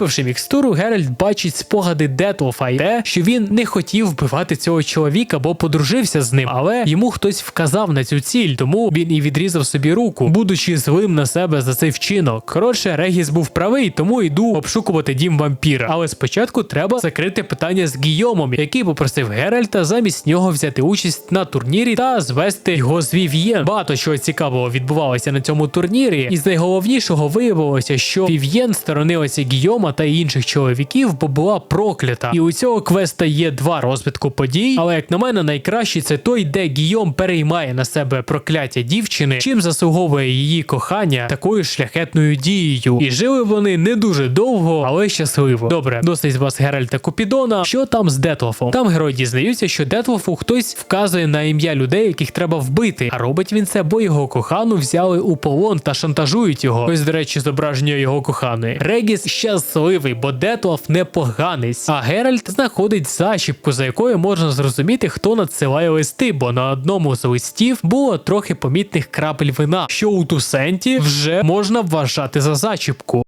Випивши мікстуру, Геральт бачить спогади Детлофа і те, що він не хотів вбивати цього чоловіка, бо подружився з ним, але йому хтось вказав на цю ціль, тому він і відрізав собі руку, будучи злим на себе за цей вчинок. Коротше, Регіс був правий, тому йду обшукувати дім вампіра. Але спочатку треба закрити питання з Гійомом, який попросив Геральта замість нього взяти участь на турнірі та звести його з Вів'єн. Багато чого цікавого відбувалося на цьому турнірі, і з найголовнішого виявилося, що Вів'єн сторонилася Гійома та інших чоловіків, бо була проклята. І у цього квеста є два розвитку подій. Але як на мене, найкращий це той, де Гійом переймає на себе прокляття дівчини, чим заслуговує її кохання такою шляхетною дією. І жили вони не дуже довго, але щасливо. Добре, досить з вас Геральта Купідона. Що там з Детлофом? Там герої дізнаються, що Детлофу хтось вказує на ім'я людей, яких треба вбити. А робить він це, бо його кохану взяли у полон та шантажують його. Ось, до речі, зображення його коханої. Регіс щасливий, бо Детлаф не поганець. А Геральт знаходить зачіпку, за якою можна зрозуміти, хто надсилає листи, бо на одному з листів було трохи помітних крапель вина, що у Тусенті вже можна вважати за зачіпку.